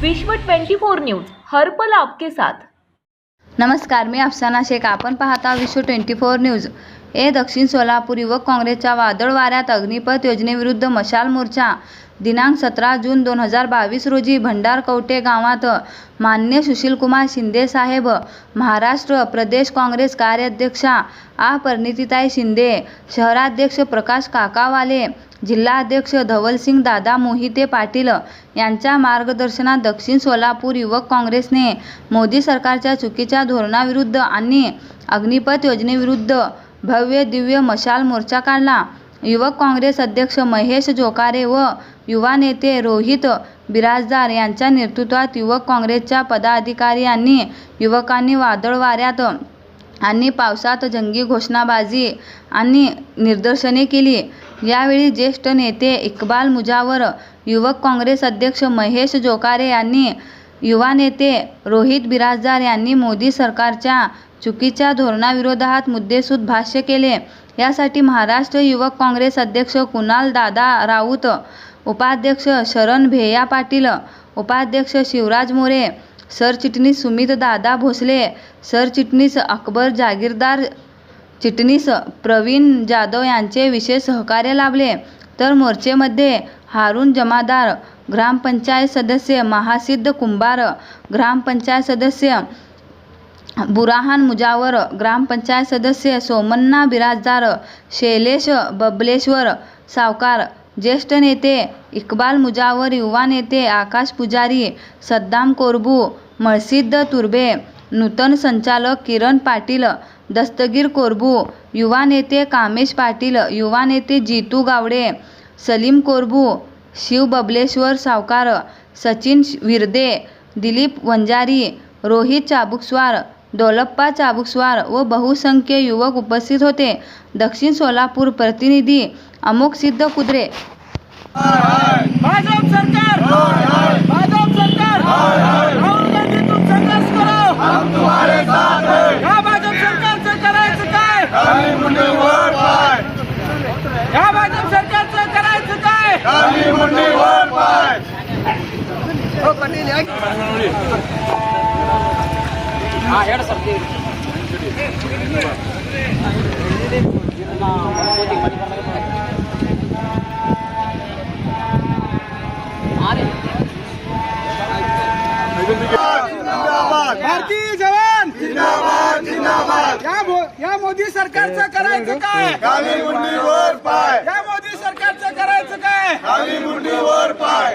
विश्व 24 न्यूज हर्पल आपके साथ. नमस्कार मी अफसाना शेख. आपण पाहता विश्व ट्वेंटी फोर न्यूज. ए दक्षिण सोलापूर युवक काँग्रेसच्या वादळ वाऱ्यात अग्निपथ योजनेविरुद्ध मशाल मोर्चा. दिनांक सतरा जून दोन हजार बावीस रोजी भंडारकवटे गावात मान्य सुशीलकुमार शिंदे साहेब महाराष्ट्र प्रदेश काँग्रेस कार्याध्यक्षा आ. परिणितीताई शिंदे शहराध्यक्ष प्रकाश काकावाले जिल्हाध्यक्ष धवलसिंग दादा मोहिते पाटील यांच्या मार्गदर्शनात दक्षिण सोलापूर युवक काँग्रेसने मोदी सरकारच्या चुकीच्या धोरणाविरुद्ध आणि अग्निपथ योजनेविरुद्ध भव्य दिव्य मशाल मोर्चा काढला. युवक काँग्रेस अध्यक्ष महेश जोकारे व युवा नेते रोहित बिराजदार यांच्या नेतृत्वात युवक काँग्रेसच्या पदाधिकारी आणि युवकांनी वादळ वाऱ्यात आणि पावसात जंगी घोषणाबाजी आणि निदर्शने केली. यावेळी ज्येष्ठ नेते इक्बाल मुजावर युवक काँग्रेस अध्यक्ष महेश जोकारे यांनी युवा नेते रोहित बिराजदार यांनी मोदी सरकारच्या चुकीच्या धोरणाविरोधात मुद्देसूद भाष्य केले. यासाठी महाराष्ट्र युवक काँग्रेस अध्यक्ष कुणाल दादा राऊत उपाध्यक्ष शरण भेया पाटील उपाध्यक्ष शिवराज मोरे सरचिटणीस सुमित दादा भोसले सरचिटणीस अकबर जागीरदार चिटणीस प्रवीण जाधव यांचे विशेष सहकार्य लाभले. तर मोर्चेमध्ये हारून जमादार ग्रामपंचायत सदस्य महासिद्ध कुंभार ग्रामपंचायत सदस्य बुराहान मुजावर ग्रामपंचायत सदस्य सोमन्ना बिराजदार शैलेश बबलेश्वर सावकार ज्येष्ठ नेते इक्बाल मुजावर युवा नेते आकाश पुजारी सद्दाम कोरबू मळसिद्ध तुर्बे नूतन संचालक किरण पाटील दस्तगीर कोरबू युवा नेते कामेश पाटील युवा नेते जितू गावडे सलीम कोरबू शिव बबलेश्वर सावकार सचिन विरदे दिलीप वंजारी रोहित चाबुकस्वार दौलप्पा चाबुकस्वार व बहुसंख्य युवक उपस्थित होते. दक्षिण सोलापूर प्रतिनिधी अमोक सिद्ध कुद्रे भाजप सरकार! भाजप सरकार! राहुल गांधी तुम संघर्ष करो! हम तुम्हारे साथ हैं। या भाजप सरकारचं करायचं काय? खाली मुंडे वर पाय। या भाजप सरकारचं करायचं काय? खाली मुंडे वर पाय। जिंदाबाद भारतीय जवान जिंदाबाद जिंदाबाद या मो- या मोदी सरकारचं करायचं काय? खाली मुंडी वर पाय. या मोदी सरकारचं करायचं काय? खाली मुंडी वर पाय.